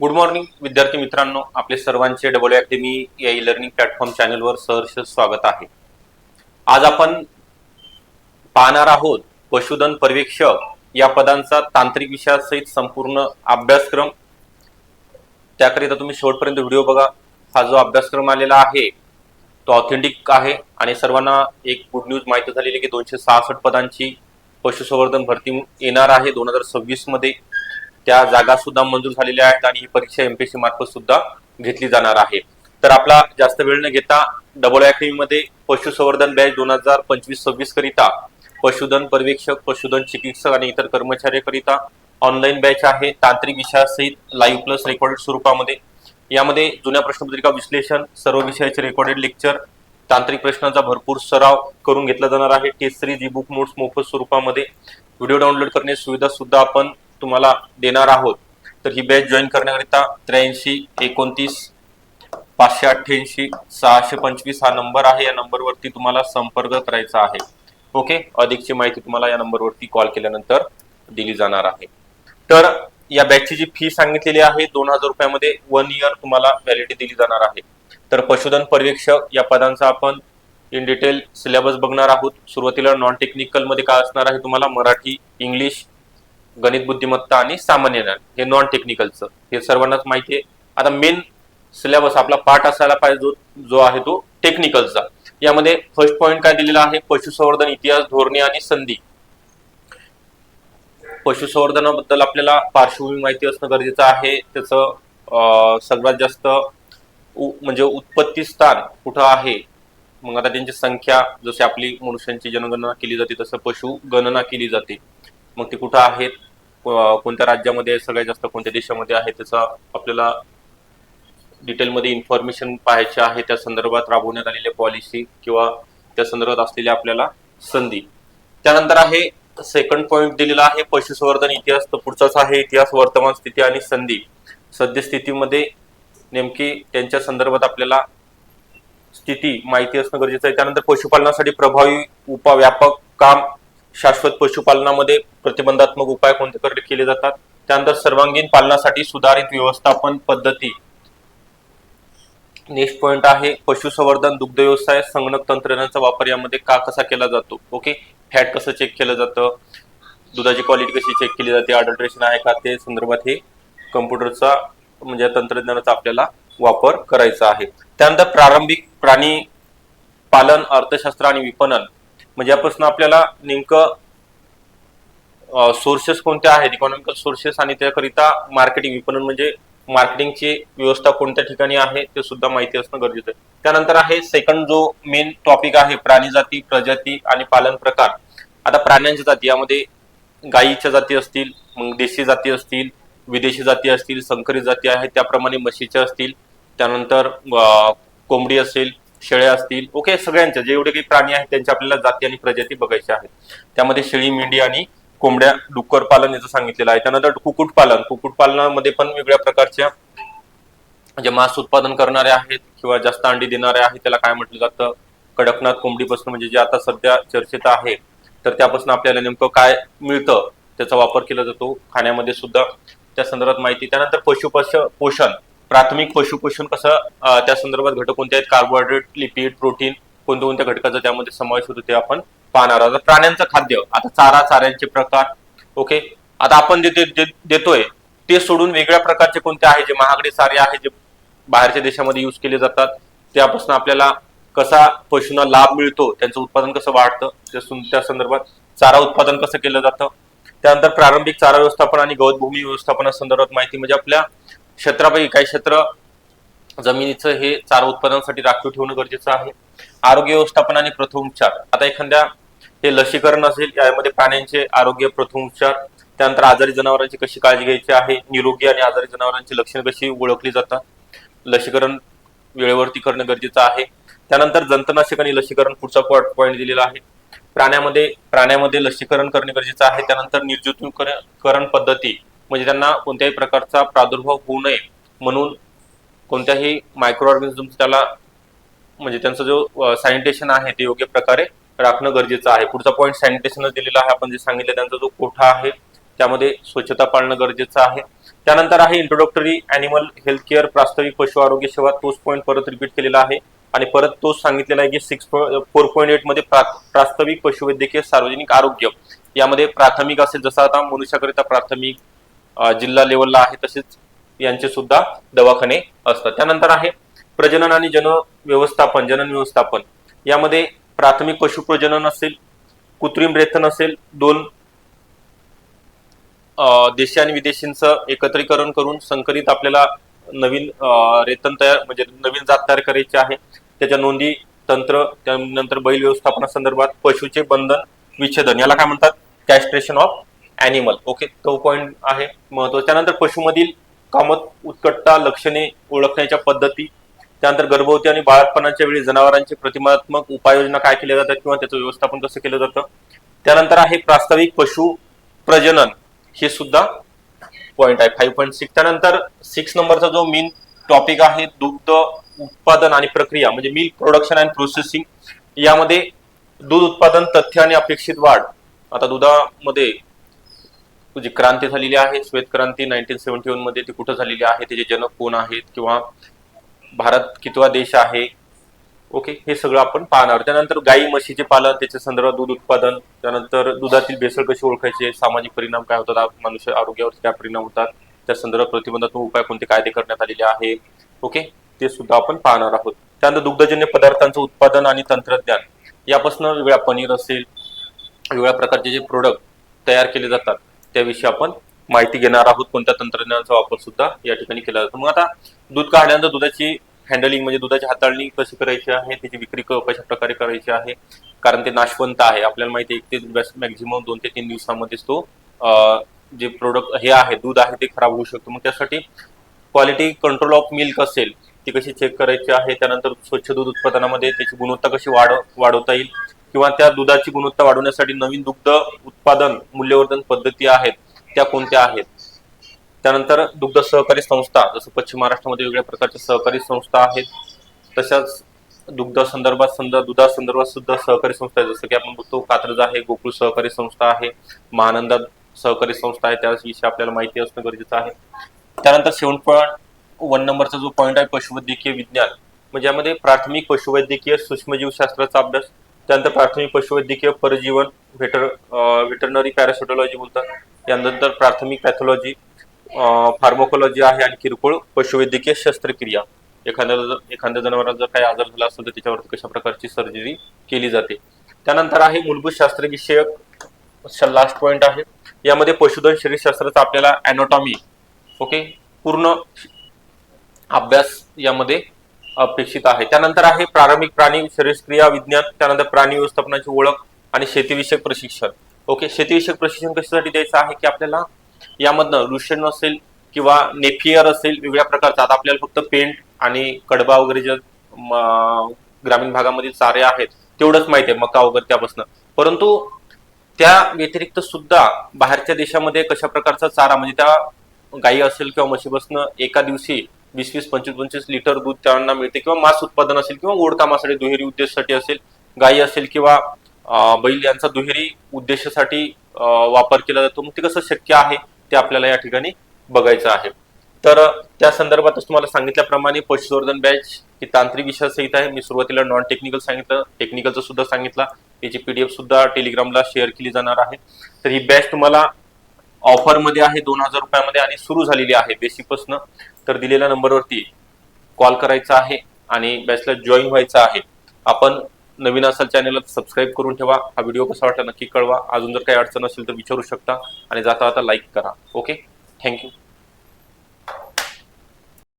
Good morning विद्यार्थी मित्रांनो. आपले सर्वांचे डबल अकॅडमी या ई लर्निंग प्लॅटफॉर्म चॅनलवर सहर्ष स्वागत आहे. आज आपण पाहणार आहोत पशुधन पर्यवेक्षक या पदांचा तांत्रिक विषयासहित संपूर्ण अभ्यासक्रम. त्याकरिता तुम्ही शेवटपर्यंत व्हिडिओ बघा. हा जो अभ्यासक्रम आलेला आहे तो ऑथेंटिक आहे आणि सर्वांना एक गुड न्यूज माहिती झालेली की दोनशे सहासष्ट पदांची पशुसंवर्धन भरती येणार आहे दोन हजार सव्वीसमध्ये. त्या जागा सुद्धा मंजूर झालेल्या आहेत आणि ही परीक्षा एमपीएससी मार्फत सुद्धा घेतली जाणार आहे. तर आपला जास्त वेळ न घेता डबल अकॅडमी मध्ये पशुसंवर्धन बॅच दोन हजार पंचवीस सव्वीस करिता पशुधन पर्यवेक्षक पशुधन चिकित्सक आणि इतर कर्मचाऱ्याकरिता ऑनलाईन बॅच आहे. तांत्रिक विषयासहित लाईव्ह प्लस रेकॉर्डेड स्वरूपामध्ये. यामध्ये जुन्या प्रश्नपत्रिका विश्लेषण सर्व विषयाचे रेकॉर्डेड लेक्चर तांत्रिक प्रश्नांचा भरपूर सराव करून घेतला जाणार आहे. Test series e book notes मोफत स्वरूपामध्ये. व्हिडिओ डाउनलोड करण्याची सुविधा सुद्धा आपण तुम्हाला देणार आहोत तर ही बॅच जॉईन करण्याकरिता त्र्याऐंशी एकोणतीस पाचशे अठ्ठ्याऐंशी सहाशे पंचवीस हा नंबर आहे. या नंबरवरती तुम्हाला संपर्क करायचा आहे. ओके अधिकची माहिती तुम्हाला या नंबरवरती कॉल केल्यानंतर दिली जाणार आहे. तर या बॅचची जी फी सांगितलेली आहे दोन हजार रुपयामध्ये वन इयर तुम्हाला व्हॅलिडिटी दिली जाणार आहे. तर पशुधन पर्यवेक्षक या पदांचा आपण इन डिटेल सिलेबस बघणार आहोत. सुरुवातीला नॉन टेक्निकलमध्ये काय असणार आहे तुम्हाला? मराठी इंग्लिश गणित बुद्धिमत्ता आणि सामान्य ज्ञान हे नॉन टेक्निकलचं हे सर्वांनाच माहिती आहे. आता मेन सिलेबस आपला पाठ असायला पाहिजे जो जो आहे तो टेक्निकलचा यामध्ये फर्स्ट पॉइंट काय दिलेला आहे? पशुसंवर्धन इतिहास धोरणे आणि संधी. पशुसंवर्धनाबद्दल आपल्याला पार्श्वभूमी माहिती असणं गरजेचं आहे. त्याचं सगळ्यात जास्त उ- म्हणजे उत्पत्ती स्थान कुठं आहे? मग आता त्यांची संख्या जशी आपली मनुष्यांची जनगणना केली जाते तसं पशु गणना केली जाते. मग ते कुठं आहेत? कोणत्या राज्यामध्ये सगळ्यात जास्त कोणत्या देशामध्ये आहे त्याचा आपल्याला डिटेलमध्ये इन्फॉर्मेशन पाहायची आहे. त्या संदर्भात राबवण्यात आलेल्या पॉलिसी किंवा त्या संदर्भात असलेल्या आपल्याला संधी. त्यानंतर आहे सेकंड पॉइंट दिलेला आहे पशुसंवर्धन इतिहास तर पुढचाच आहे इतिहास वर्तमान स्थिती आणि संधी. सद्यस्थितीमध्ये नेमकी त्यांच्या संदर्भात आपल्याला स्थिती माहिती असणं गरजेचं आहे. त्यानंतर पशुपालनासाठी प्रभावी उपाय व्यापक काम शाश्वत पशुपालनामध्ये प्रतिबंधात्मक उपाय कोणते केले जातात? त्यानंतर सर्वांगीण पालनासाठी सुधारित व्यवस्थापन पद्धती. नेक्स्ट पॉइंट आहे पशुसंवर्धन दुग्ध व्यवसाय संगणक तंत्रज्ञानाचा वापर यामध्ये का कसा केला जातो? ओके फॅट कसं चेक केलं जातं? दुधाची क्वालिटी कशी चेक केली जाते? अडल्ट्रेशन आहे का? ते संदर्भात हे कम्प्युटरचा म्हणजे तंत्रज्ञानाचा आपल्याला वापर करायचा आहे. त्यानंतर प्रारंभिक प्राणी पालन अर्थशास्त्र आणि विपणन. म्हणजे यापासून आपल्याला नेमकं सोर्सेस कोणते आहेत? इकॉनॉमिकल सोर्सेस आणि त्याकरिता मार्केटिंग विपणन म्हणजे मार्केटिंगची व्यवस्था कोणत्या ठिकाणी आहे ते सुद्धा माहिती असणं गरजेचं आहे. त्यानंतर आहे सेकंड जो मेन टॉपिक आहे प्राणी जाती प्रजाती आणि पालन प्रकार. आता प्राण्यांच्या जाती यामध्ये गायीच्या जाती असतील मग देशी जाती असतील विदेशी जाती असतील संकरित जाती आहेत त्याप्रमाणे म्हशीच्या असतील त्यानंतर कोंबडी असेल शेळ्या असतील ओके सगळ्यांच्या जेवढे काही प्राणी आहेत त्यांच्या आपल्याला जाती आणि प्रजाती बघायच्या आहेत. त्यामध्ये शेळी मेंढी आणि कोंबड्या डुक्कर पालन याचं सांगितलेलं आहे. त्यानंतर कुक्कुटपालन कुक्कुटपालनामध्ये कुक्कुट पालनामध्ये पण वेगळ्या प्रकारच्या जे मांस उत्पादन करणारे आहेत किंवा जास्त अंडी देणारे आहेत त्याला काय म्हटलं जातं? कडकनाथ कोंबडीपासून म्हणजे जे आता सध्या चर्चेत आहे तर त्यापासून आपल्याला नेमकं काय मिळतं? त्याचा वापर केला जातो. खाण्यामध्ये सुद्धा त्या संदर्भात माहिती. त्यानंतर पशुपश पोषण. प्राथमिक पशुपोषण कसं त्या संदर्भात घटक कोणते आहेत? कार्बोहायड्रेट लिपिड प्रोटीन कोणत्या कोणत्या घटकाचा त्यामध्ये समावेश होतो ते आपण पाहणार आहोत. प्राण्यांचं खाद्य आता चारा चाऱ्यांचे प्रकार ओके आता आपण जे दे- देतोय ते सोडून वेगळ्या प्रकारचे कोणते आहे? जे महागडे सारे आहे जे बाहेरच्या देशामध्ये यूज केले जातात त्यापासून आपल्याला कसा पशूंना लाभ मिळतो त्यांचं उत्पादन कसं वाढतं त्या त्या संदर्भात चारा उत्पादन कसं केलं जातं? त्यानंतर प्रारंभिक चारा व्यवस्थापन आणि गवत भूमी व्यवस्थापनासंदर्भात माहिती म्हणजे आपल्या क्षेत्रापैकी काही क्षेत्र जमिनीचं हे चारा उत्पादनासाठी राखीव ठेवणं गरजेचं आहे. आरोग्य व्यवस्थापन आणि प्रथमोपचार आता एखाद्या हे लसीकरण असेल यामध्ये प्राण्यांचे आरोग्य प्रथमोपचार त्यानंतर आजारी जनावरांची कशी काळजी घ्यायची आहे निरोगी आणि आजारी जनावरांची लक्षणं कशी ओळखली जातात लसीकरण वेळेवरती करणं गरजेचं आहे. त्यानंतर जंतनाशक आणि लसीकरण पुढचा पॉईंट दिलेला आहे. प्राण्यामध्ये प्राण्यामध्ये लसीकरण करणे गरजेचं आहे. त्यानंतर निर्जंतुकरण पद्धती. म्हणजे त्यांना कोणत्याही प्रकारचा प्रादुर्भाव होऊ नये म्हणून कोणत्याही मायक्रो ऑर्गॅनिझम त्याला म्हणजे त्यांचा जो सॅनिटेशन आहे ते योग्य प्रकारे राखणं गरजेचं आहे. पुढचा पॉईंट सॅनिटेशनच दिलेला आहे. आपण जे सांगितलं त्यांचा जो कोठा आहे त्यामध्ये स्वच्छता पाळणं गरजेचं आहे. त्यानंतर आहे इंट्रोडक्टरी अॅनिमल हेल्थ केअर प्रास्ताविक पशु आरोग्य सेवा तोच पॉईंट परत रिपीट केलेला आहे. आणि परत तोच सांगितलेला आहे की सिक्स फोर पॉईंट एटमध्ये प्रा- प्रास्ताविक पशुवैद्यकीय सार्वजनिक आरोग्य यामध्ये प्राथमिक असेल. जसं आता मनुष्याकरिता प्राथमिक जिल्हा लेवलला आहे तसेच यांचे सुद्धा दवाखाने असतात. त्यानंतर आहे प्रजनन आणि जन व्यवस्थापन जनन व्यवस्थापन. यामध्ये प्राथमिक पशु प्रजनन असेल कृत्रिम रेतन असेल दोन देशी आणि विदेशींचं एकत्रीकरण करून संकलित आपल्याला नवीन रेतन तयार म्हणजे नवीन जात तयार करायची आहे. त्याच्या नोंदी तंत्र त्यानंतर बैल व्यवस्थापना संदर्भात पशुचे बंधन विच्छेदन याला काय म्हणतात? कॅस्ट्रेशन ऑफ अॅनिमल ओके तो पॉईंट आहे महत्त्वाचा. त्यानंतर पशुमधील कामत उत्कटता लक्षणे ओळखण्याच्या पद्धती. त्यानंतर गर्भवती आणि बाळातपणाच्या वेळी जनावरांचे प्रतिमात्मक उपाययोजना काय केल्या जातात किंवा त्याचं व्यवस्थापन कसं केलं जातं. त्यानंतर आहे प्रास्ताविक पशु प्रजनन. हे सुद्धा पॉईंट आहे. फाईव्ह पॉईंट सिक्स त्यानंतर सिक्स नंबरचा जो मेन टॉपिक आहे दुग्ध उत्पादन आणि प्रक्रिया म्हणजे मिल्क प्रोडक्शन अँड प्रोसेसिंग यामध्ये दूध उत्पादन तथ्य आणि अपेक्षित वाढ. आता दुधामध्ये जी क्रांती झालेली आहे श्वेत क्रांती नाईन्टीन सेव्हन्टी वनमध्ये ती कुठं झालेली आहे त्याचे जनक कोण आहेत किंवा भारत कितवा देश आहे ओके हे सगळं आपण पाहणार. त्यानंतर गाई म्हशीचे पालन त्याच्या संदर्भात दूध उत्पादन त्यानंतर दुधातील भेसळ कशी ओळखायचे सामाजिक परिणाम काय होतात मनुष्य आरोग्यावर काय परिणाम होतात त्या संदर्भात प्रतिबंधात्मक उपाय कोणते कायदे करण्यात आलेले आहे ओके ते सुद्धा आपण पाहणार आहोत. त्यानंतर दुग्धजन्य पदार्थांचं उत्पादन आणि तंत्रज्ञान. यापासून वेगळ्या पनीर असेल वेगवेगळ्या प्रकारचे जे प्रोडक्ट तयार केले जातात त्याविषयी आपण माहिती घेणार आहोत. कोणत्या तंत्रज्ञानाचा वापर सुद्धा या ठिकाणी केला जातो. मग आता दूध काढल्यानंतर दुधाची हँडलिंग म्हणजे दुधाची हाताळणी कशी करायची आहे? त्याची विक्री क- कशा प्रकारे करायची आहे? कारण ते नाशवंत आहे. आपल्याला माहिती आहे एक ते मॅक्झिमम दोन ते तीन दिवसामध्येच तो जे प्रोडक्ट हे आहे दूध आहे ते खराब होऊ शकतो. मग त्यासाठी क्वालिटी कंट्रोल ऑफ मिल्क असेल ती कशी चेक करायची आहे? त्यानंतर स्वच्छ दूध उत्पादनामध्ये त्याची गुणवत्ता कशी वाढ वाढवता येईल? किंवा त्या दुधाची गुणवत्ता वाढवण्यासाठी नवीन दुग्ध उत्पादन मूल्यवर्धन पद्धती आहेत त्या कोणत्या आहेत? त्यानंतर दुग्ध सहकारी संस्था जसं पश्चिम महाराष्ट्रामध्ये वेगळ्या प्रकारच्या सहकारी संस्था आहेत तशाच दुग्ध संदर्भात समजा दुधा संदर्भात सुद्धा सहकारी संस्था आहे जसं की आपण बघतो कात्रज आहे गोकुळ सहकारी संस्था आहे महानंदा सहकारी संस्था आहे त्याविषयी आपल्याला माहिती असणं गरजेचं आहे. त्यानंतर सेवन पॉईंट वन नंबरचा जो पॉईंट आहे पशुवैद्यकीय विज्ञान. म्हणजे यामध्ये प्राथमिक पशुवैद्यकीय सूक्ष्मजीवशास्त्राचा अभ्यास त्यानंतर प्राथमिक पशुवैद्यकीय परजीवन व्हेटर व्हेटरनरी पॅरासिटॉलॉजी बोलतात. त्यानंतर प्राथमिक पॅथॉलॉजी फार्मोकॉलॉजी आहे आणि किरकोळ पशुवैद्यकीय शस्त्रक्रिया. एखाद्या जर- एखाद्या जनावरांना जर काही आजार झाला असेल तर त्याच्यावरती कशा प्रकारची सर्जरी केली जाते. त्यानंतर आहे मूलभूत शास्त्रविषयक लास्ट पॉइंट आहे. यामध्ये पशुधन शरीरशास्त्राचा आपल्याला अॅनॉटॉमी ओके पूर्ण अभ्यास यामध्ये अपेक्षित आहे. त्यानंतर आहे प्रारंभिक प्राणी शरीरक्रिया विज्ञान त्यानंतर प्राणी व्यवस्थापनाची ओळख आणि शेतीविषयक प्रशिक्षण. ओके शेतीविषयक प्रशिक्षण कशासाठी द्यायचं आहे की आपल्याला यामधनं रुशन असेल किंवा नेफियर असेल वेगळ्या प्रकारचा. आता आपल्याला फक्त पेंट आणि कडबा वगैरे जे ग्रामीण भागामधील चारे आहेत तेवढंच माहिती आहे मका वगैरे त्यापासून. परंतु त्या व्यतिरिक्त सुद्धा बाहेरच्या देशामध्ये कशा प्रकारचा चारा म्हणजे त्या गायी असेल किंवा म्हशीपासनं एका दिवशी वीस वीस पंचवीस पंचवीस लिटर दूध त्यांना मिळते किंवा मांस उत्पादन असेल किंवा ओढकामासाठी दुहेरी उद्देशासाठी असेल गायी असेल किंवा बैल यांचा दुहेरी उद्देशासाठी वापर केला जातो. मग ते कसं शक्य आहे ते आपल्याला या ठिकाणी बघायचं आहे. तर त्या संदर्भातच तुम्हाला सांगितल्याप्रमाणे पशुवर्धन बॅच ही तांत्रिक विषयासहित आहे. मी सुरुवातीला नॉन टेक्निकल सांगितलं टेक्निकलचं सुद्धा सांगितलं. याची पीडीएफ सुद्धा टेलिग्रामला शेअर केली जाणार आहे. तर ही बॅच तुम्हाला ऑफरमध्ये आहे दोन हजार रुपयामध्ये आणि सुरू झालेली आहे बेसिकपासनं तर दिलेल्या नंबरवरती कॉल करायचा आहे आणि बॅचला जॉईन व्हायचं आहे. आपण नवीन असाल चॅनलला सबस्क्राईब करून ठेवा. हा व्हिडिओ कसा वाटला नक्की कळवा. अजून जर काही अडचण असेल तर विचारू शकता. आणि जाता जाता लाईक करा. Okay thank you